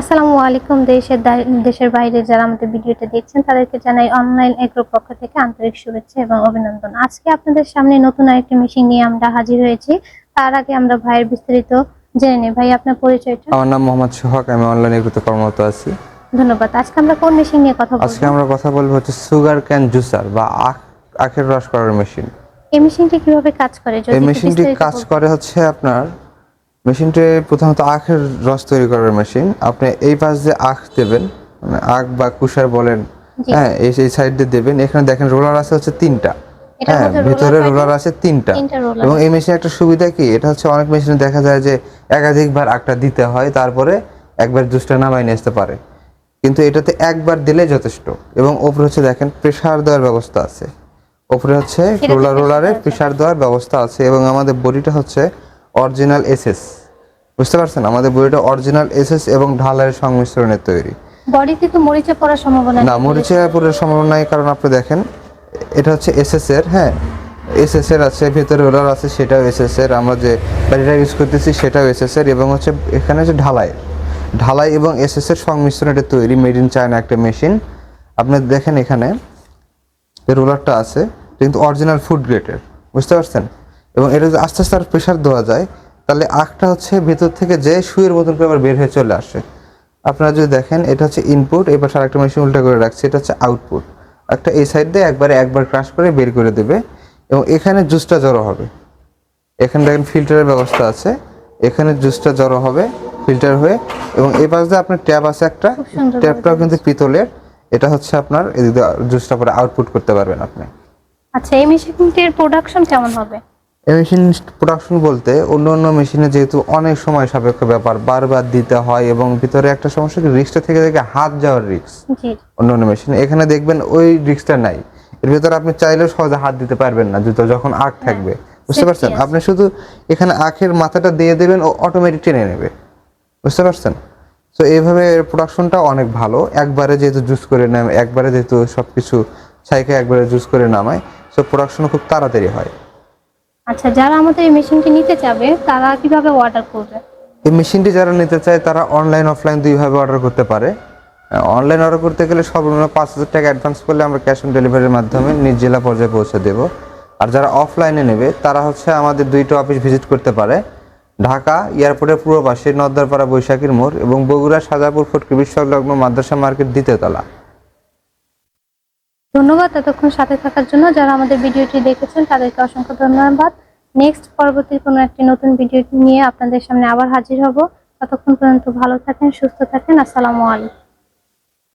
আসসালামু আলাইকুম দেশের দেশের বাইরে যারা আমাদের ভিডিওটা দেখছেন তাদেরকে জানাই অনলাইন এগ্রো পক্ষ থেকে আন্তরিক শুভেচ্ছা এবং অভিনন্দন। আজকে আপনাদের সামনে নতুন আরেকটি মেশিন নিয়ে আমরা হাজির হয়েছি। তার আগে আমরা ভাইয়ের বিস্তারিত জেনে নিই। ভাই আপনার পরিচয়টা? আমার নাম মোহাম্মদ সোহাগ আমি অনলাইন এগুলোতে কর্মরত আছি। ধন্যবাদ। আজকে আমরা কোন মেশিন নিয়ে কথা বলব? আজকে আমরা কথা বলব হচ্ছে সুগার ক্যান জুসার বা আখ আখের রস করার মেশিন। এই মেশিনটি কীভাবে কাজ করে? যদি এই মেশিনটি কাজ করে হচ্ছে আপনার মেশিনটি প্রথমত আখের রস তৈরি করার মেশিন। আপনি এই পাশ দিয়ে আখ দেবেন মানে আখ বা কুষার বলেন হ্যাঁ এই এই সাইড দিয়ে দেবেন। এখানে দেখেন রোলার আছে হচ্ছে তিনটা হ্যাঁ ভিতরে রোলার আছে তিনটা। এবং এই মেশিনে একটা সুবিধা কি? এটা হচ্ছে অনেক মেশিনে দেখা যায় যে একাধিকবার আখটা দিতে হয় তারপরে একবার জুসটা নামাই নিয়ে আসতে পারে। কিন্তু এটাতে একবার দিলে যথেষ্ট। এবং ওপরে হচ্ছে দেখেন প্রেসার দেওয়ার ব্যবস্থা আছে। ওপরে হচ্ছে রোলার রোলারে। প্রেসার দেওয়ার ব্যবস্থা আছে। এবং আমাদের বডিটা হচ্ছে অরিজিনাল এসএস। বুঝতে পারছেন? আমাদের বইটা অরিজিনাল এসএস এবং ঢালাইয়ের সংমিশ্রণের তৈরি। বডিতে তো মরিচে পড়ার সম্ভাবনা না। মরিচে পুরের সম্ভাবনা নাই কারণ আপনি দেখেন এটা হচ্ছে এসএস এর হ্যাঁ এসএস এর আছে ভেতরে রোলার আছে সেটাও এসএস এর আমরা যে ব্যাটারিটা ইউজ করতেছি সেটাও এসএস এর এবং হচ্ছে এখানে হচ্ছে ঢালাই। ঢালাই এবং এসএস এর সংমিশ্রণে এটা তৈরি মেড ইন চায়না একটা মেশিন আপনি দেখেন এখানে যে রোলারটা আছে কিন্তু অরিজিনাল ফুড গ্রেডের বুঝতে পারছেন? এবং এটা যদি আস্তে আস্তে আর প্রেশার দেওয়া যায় তাহলে আখটা হচ্ছে ভেতর থেকে যে সুইয়ের মতন করে আবার বের হয়ে চলে আসে। আপনারা যদি দেখেন এটা হচ্ছে ইনপুট এবার আরেকটা মেশিন উল্টা করে রাখছে এটা হচ্ছে আউটপুট একটা এই সাইড দিয়ে একবারে একবার ক্রাশ করে বের করে দেবে এবং এখানে জুসটা জড়ো হবে। এখানে দেখেন ফিল্টারের ব্যবস্থা আছে। এখানে জুসটা জড়ো হবে ফিল্টার হয়ে এবং এই পাশ দিয়ে আপনার ট্যাব আছে একটা। ট্যাবটাও কিন্তু পিতলের। এটা হচ্ছে আপনার এদিক দিয়ে জুসটা পরে আউটপুট করতে পারবেন আপনি। আচ্ছা এই মেশিনটির প্রোডাকশন কেমন হবে? এই মেশিন প্রোডাকশন বলতে অন্য অন্য মেশিনে যেহেতু অনেক সময় সাপেক্ষ ব্যাপার বারবার দিতে হয় এবং ভিতরে একটা সমস্যা কি রিক্সটা থেকে থেকে হাত যাওয়ার রিক্স অন্য অন্য মেশিনে এখানে দেখবেন ওই রিক্সটা নাই। এর ভিতরে আপনি চাইলেও সহজে হাত দিতে পারবেন না জুতো যখন আখ থাকবে। বুঝতে পারছেন? আপনি শুধু এখানে আখের মাথাটা দিয়ে দেবেন ও অটোমেটিক টেনে নেবে। বুঝতে পারছেন? তো এইভাবে এর প্রোডাকশনটা অনেক ভালো। একবারে যেহেতু জুস করে নেয় একবারে যেহেতু সব কিছু ছাইকে একবারে জুস করে নামায় সো প্রোডাকশন খুব তাড়াতাড়ি হয়। আচ্ছা যারা আমাদের এই মেশিনটি নিতে চাবে, তারা কীভাবে অর্ডার করবে? এই মেশিনটি যারা নিতে চায়, তারা অনলাইন অফলাইন দুইভাবে অর্ডার করতে পারে। অনলাইন অর্ডার করতে গেলে সর্বনিম্ন পাঁচ হাজার টাকা অ্যাডভান্স করলে আমরা ক্যাশ অন ডেলিভারির মাধ্যমে নিজ জেলা পর্যায়ে পৌঁছে দেব। আর যারা অফলাইনে নেবে, তারা হচ্ছে আমাদের দুইটা অফিস ভিজিট করতে পারে। ঢাকা এয়ারপোর্টের পূর্ব পাশে নদ্দারপাড়া বৈশাখীর মোড় এবং বগুড়া সাজাপুর ফটকি বিশ্বলগ্ন মাদ্রাসা মার্কেট দ্বিতীয়তলা ধন্যবাদ। এতক্ষণ সাথে থাকার জন্য যারা আমাদের ভিডিওটি দেখেছেন, তাদেরকে অসংখ্য ধন্যবাদ। নেক্সট পরবর্তী কোনো একটি নতুন ভিডিও নিয়ে আপনাদের সামনে আবার হাজির হব। ততক্ষণ পর্যন্ত ভালো থাকেন, সুস্থ থাকেন। আসসালামু আলাইকুম।